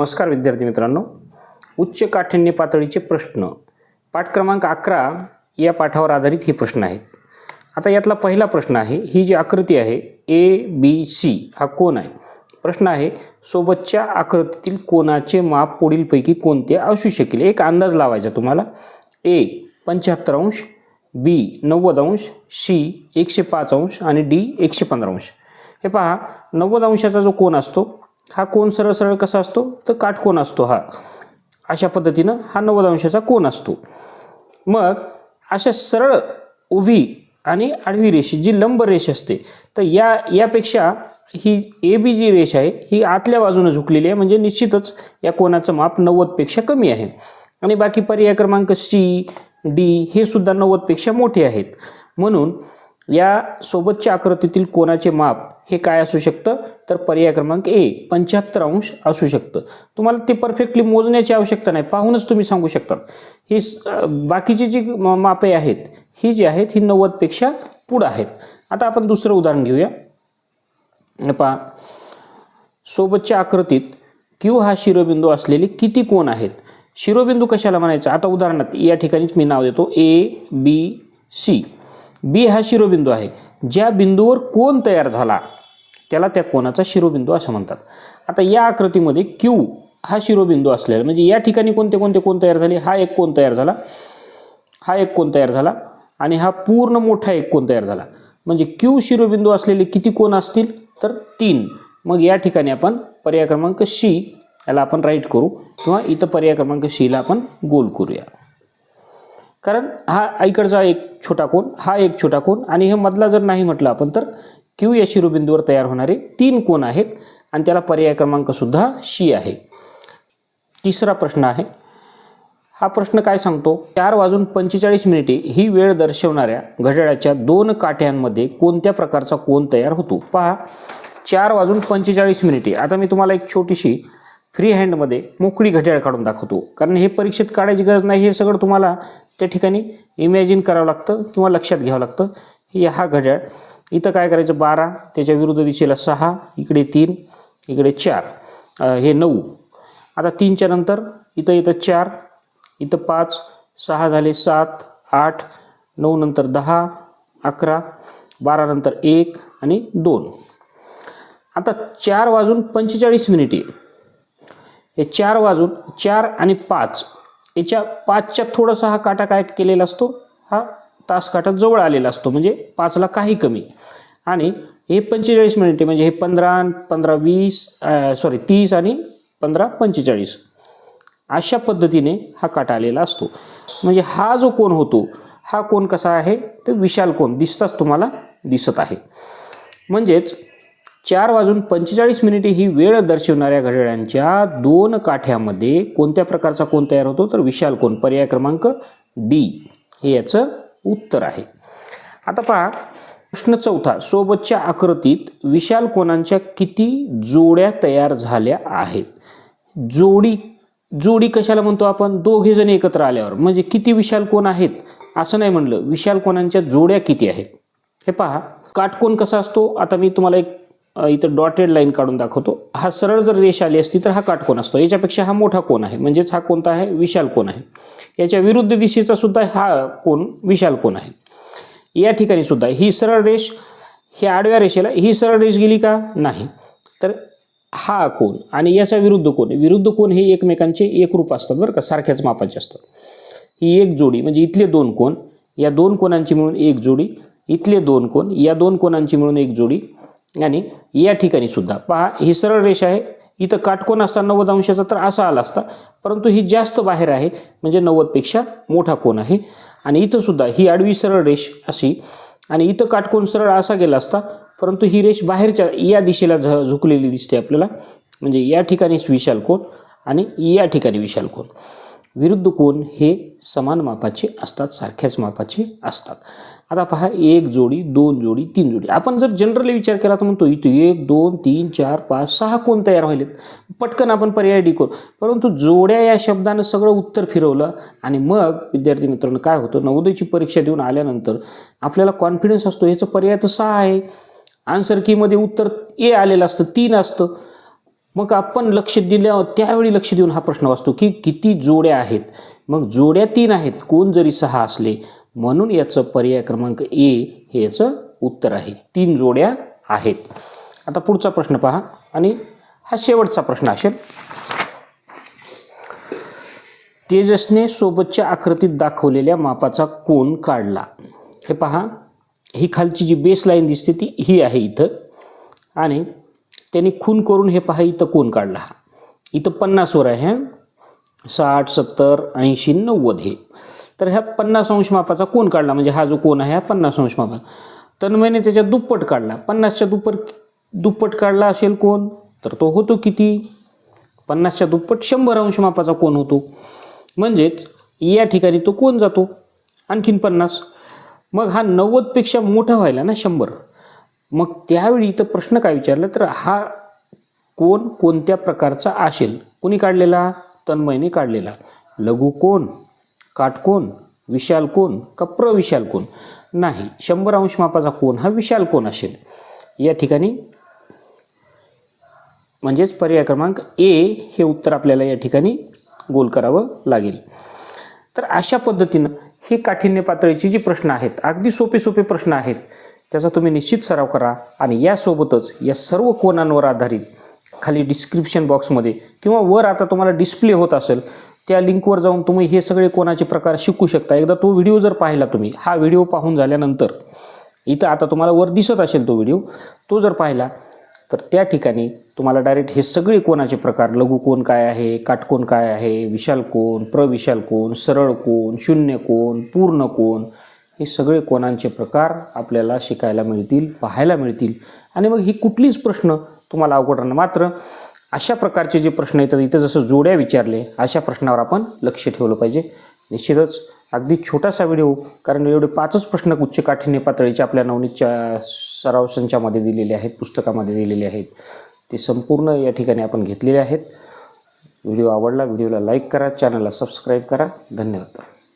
नमस्कार विद्यार्थी मित्रांनो. उच्च काठिण्य पातळीचे प्रश्न. पाठ क्रमांक अकरा या पाठावर आधारित हे प्रश्न आहेत. आता यातला पहिला प्रश्न आहे ही जी आकृती आहे ए बी सी हा कोण आहे. प्रश्न आहे सोबतच्या आकृतीतील कोणाचे माप पुढीलपैकी कोणते असू शकेल? एक अंदाज लावायचा तुम्हाला. ए पंच्याहत्तर अंश बी नव्वद अंश सी एकशे पाच अंश आणि डी एकशे पंधरा अंश. हे पहा नव्वद अंशाचा जो कोण असतो हा कोण सरळ सरळ कसा असतो? तर काटकोन असतो हा. अशा पद्धतीनं हा नव्वद अंशाचा कोण असतो. मग अशा सरळ उभी आणि आडवी रेषी जी लंब रेष असते तर या यापेक्षा ही ए बी जी रेष आहे ही आतल्या बाजूनं झुकलेली आहे म्हणजे निश्चितच या कोणाचं माप नव्वदपेक्षा कमी आहे. आणि बाकी पर्याय क्रमांक सी डी हे सुद्धा नव्वदपेक्षा मोठे आहेत. म्हणून या सोबतच्या आकृतीतील कोणाचे माप हे काय असू शकतं? तर पर्याय क्रमांक ए पंच्याहत्तर अंश असू शकतं. तुम्हाला ते परफेक्टली मोजण्याची आवश्यकता नाही. पाहूनच तुम्ही सांगू शकता. ही बाकीची जी म- मापे आहेत ही जी आहेत ही नव्वदपेक्षा पुढं आहेत. आता आपण दुसरं उदाहरण घेऊया. पहा. सोबतच्या आकृतीत क्यू हा शिरोबिंदू असलेले किती कोण आहेत? शिरोबिंदू कशाला म्हणायचं? आता उदाहरणार्थ या ठिकाणीच मी नाव देतो. ए बी सी बी हा शिरोबिंदू आहे. ज्या बिंदूवर कोण तयार झाला त्याला त्या कोणाचा शिरोबिंदू असं म्हणतात. आता या आकृतीमध्ये क्यू हा शिरोबिंदू असलेला म्हणजे या ठिकाणी कोणते कोणते कोण तयार झाले? हा एक कोण तयार झाला हा एक कोण तयार झाला आणि हा पूर्ण मोठा एक कोण तयार झाला. म्हणजे क्यू शिरोबिंदू असलेले किती कोण असतील? तर तीन. मग या ठिकाणी आपण पर्याय क्रमांक शी याला आपण राईट करू किंवा इथं पर्याय क्रमांक शीला आपण गोल करूया. कारण हा इकडचा एक छोटा कोण हा एक छोटा कोण आणि हे मधला जर नाही म्हटलं आपण तर क्यू या शिरोबिंदूवर तयार होणारे तीन कोण आहेत आणि त्याला पर्याय क्रमांकसुद्धा शी आहे. तिसरा प्रश्न आहे. हा प्रश्न काय सांगतो? चार वाजून पंचेचाळीस मिनिटे ही वेळ दर्शवणाऱ्या घड्याळाच्या दोन काठ्यांमध्ये कोणत्या प्रकारचा कोण तयार होतो? पहा. चार वाजून पंचेचाळीस मिनिटे. आता मी तुम्हाला एक छोटीशी फ्री हँडमध्ये मोकळी घड्याळ काढून दाखवतो. कारण हे परीक्षेत काढायची गरज नाही हे सगळं तुम्हाला त्या ठिकाणी इमॅजिन करावं लागतं किंवा लक्षात घ्यावं लागतं. हे हा घड्याळ. इथं काय करायचं? बारा त्याच्या विरुद्ध दिशेला सहा इकडे तीन इकडे चार. हे नऊ. आता तीनच्या नंतर इथं इथं चार इथं पाच सहा झाले सात आठ नऊ नंतर दहा अकरा बारा नंतर एक आणि दोन. आता चार वाजून पंचेचाळीस मिनिटे. हे चार वाजून चार आणि पाच. याच्या पाचच्या थोडासा हा काटा काय केलेला असतो? हा तास काटा जवळ आलेला असतो म्हणजे पाचला काही कमी. आणि हे पंचेचाळीस मिनिटे म्हणजे हे पंधरा पंधरा वीस सॉरी तीस आणि पंधरा पंचेचाळीस. अशा पद्धतीने हा काटा आलेला असतो. म्हणजे हा जो कोण होतो हा कोण कसा आहे? तर विशाल कोण दिसताच तुम्हाला दिसत आहे. म्हणजेच चार वाजून पंचेचाळीस मिनिटे ही वेळ दर्शवणाऱ्या घड्याळांच्या दोन काठ्यामध्ये कोणत्या प्रकारचा कोण तयार होतो? तर विशाल कोण पर्याय क्रमांक डी. हे याचं उत्तर आहे. आता पहा प्रश्न चौथा सोबतच्या आकृतीत विशाल कोणांच्या किती जोड्या तयार झाल्या आहेत? जोडी जोडी कशाला म्हणतो आपण? दोघे जण एकत्र आल्यावर. म्हणजे किती विशाल कोण आहेत? असं नाही म्हणलं. विशाल कोणांच्या जोड्या किती आहेत? हे पहा काटकोण कसा असतो? आता मी तुम्हाला एक इथं डॉटेड लाईन काढून दाखवतो. हा सरळ जर रेष आली असती तर हा काटकोन असतो. याच्यापेक्षा हा मोठा कोण आहे. म्हणजेच हा कोणता आहे? विशाल कोण आहे. याच्या विरुद्ध दिशेचा सुद्धा हा कोण विशाल कोण आहे. या ठिकाणी सुद्धा ही सरळ रेष ही आडव्या रेषेला ही सरळ रेष गेली का? नाही. तर हा कोण आणि याचा विरुद्ध कोण विरुद्ध कोण हे एकमेकांचे एकरूप असतात बरं का. सारख्याच मापाचे असतात. ही एक जोडी म्हणजे इथले दोन कोण या दोन कोणांची मिळून एक जोडी इथले दोन कोण या दोन कोणांची मिळून एक जोडी आणि या ठिकाणी सुद्धा. पहा ही सरळ रेषा आहे. इथं काटकोन असता नव्वद अंशाचा तर असा आला असता. परंतु ही जास्त बाहेर आहे म्हणजे नव्वदपेक्षा मोठा कोण आहे. आणि इथं सुद्धा ही आडवी सरळ रेष अशी. आणि इथं काटकोन सरळ असा गेला असता परंतु ही रेष बाहेरच्या या दिशेला झ झुकलेली दिसते आपल्याला. म्हणजे या ठिकाणीच विशाल कोण आणि या ठिकाणी विशाल कोण विरुद्ध कोण हे समान मापाचे असतात सारख्याच मापाचे असतात. आता पहा एक जोडी दोन जोडी तीन जोडी. आपण जर जनरली विचार केला तर म्हणतो इथे एक दोन तीन चार पाच सहा कोण तयार व्हायलेत? पटकन आपण पर्याय डी करू. परंतु जोड्या या शब्दानं सगळं उत्तर फिरवलं आणि मग विद्यार्थी मित्रांनो काय होतं? नवोदयची परीक्षा देऊन आल्यानंतर आपल्याला कॉन्फिडन्स असतो. ह्याचं पर्याय तर सहा आहे. आन्सर कीमध्ये उत्तर ए आलेलं असतं तीन असतं. मग आपण लक्ष दिल्या त्यावेळी लक्ष देऊन हा प्रश्न वाचतो की किती जोड्या आहेत? मग जोड्या तीन आहेत. कोण जरी सहा असले म्हणून याचं पर्याय क्रमांक ए हे याचं उत्तर आहे. तीन जोड्या आहेत. आता पुढचा प्रश्न पहा आणि हा शेवटचा प्रश्न असेल. तेजसने सोबतच्या आकृतीत दाखवलेल्या मापाचा कोण काढला. हे पहा ही खालची जी बेस लाईन दिसते ती ही आहे इथं. आणि त्यांनी खून करून हे पहा इथं कोण काढला. हा इथं पन्नासवर आहे. साठ सत्तर ऐंशी नव्वद हे. तर ह्या पन्नास अंश मापाचा कोण काढला म्हणजे हा जो कोण आहे हा पन्नास अंश मापा. तन्मयने त्याच्या दुप्पट काढला. पन्नासच्या दुप्पट दुप्पट काढला असेल कोण तर तो होतो किती? पन्नासच्या दुप्पट शंभर अंश मापाचा कोण होतो. म्हणजेच या ठिकाणी तो कोण जातो. आणखीन पन्नास. मग हा नव्वदपेक्षा मोठा व्हायला ना शंभर. मग त्यावेळी इथं प्रश्न काय विचारला तर हा कोण कोणत्या प्रकारचा असेल? कोणी काढलेला? तन्मयने काढलेला. लघु कोण काटकोन विशाल कोण का प्रविशाल कोण नाही शंभर अंश मापाचा कोण हा विशाल कोण असेल. या ठिकाणी म्हणजेच पर्याय क्रमांक ए हे उत्तर आपल्याला या ठिकाणी गोल करावं लागेल. तर अशा पद्धतीनं हे काठिण्य पातळीचे जे प्रश्न आहेत अगदी सोपे सोपे प्रश्न आहेत त्याचा तुम्ही निश्चित सराव करा आणि यासोबतच या सर्व कोणांवर आधारित खाली डिस्क्रिप्शन बॉक्समध्ये किंवा वर आता तुम्हाला डिस्प्ले होत असेल त्या लिंकवर जाऊन तुम्ही हे सगळे कोणाचे प्रकार शिकू शकता. एकदा तो व्हिडिओ जर पाहिला तुम्ही हा व्हिडिओ पाहून झाल्यानंतर इथं आता तुम्हाला वर दिसत असेल तो व्हिडिओ तो जर पाहिला तर त्या ठिकाणी तुम्हाला डायरेक्ट हे सगळे कोणाचे प्रकार लघु कोण काय आहे काटकोण काय आहे विशाल कोण प्रविशाल कोण सरळ कोण शून्य कोण पूर्ण कोण हे सगळे कोणांचे प्रकार आपल्याला शिकायला मिळतील पाहायला मिळतील. आणि मग ही कुठलीच प्रश्न तुम्हाला अवघड राहणार. मात्र अशा प्रकारचे जे प्रश्न येतात इथं जसं जोड्या विचारले अशा प्रश्नावर आपण लक्ष ठेवलं पाहिजे. निश्चितच अगदी छोटासा व्हिडिओ कारण एवढे पाचच प्रश्न उच्च काठिण्य पातळीचे आपल्या नवनीतच्या सराव संचामध्ये दिलेले आहेत पुस्तकामध्ये दिलेले आहेत. ते संपूर्ण या ठिकाणी आपण घेतलेले आहेत. व्हिडिओ आवडला व्हिडिओला लाईक करा चॅनलला सबस्क्राईब करा. धन्यवाद.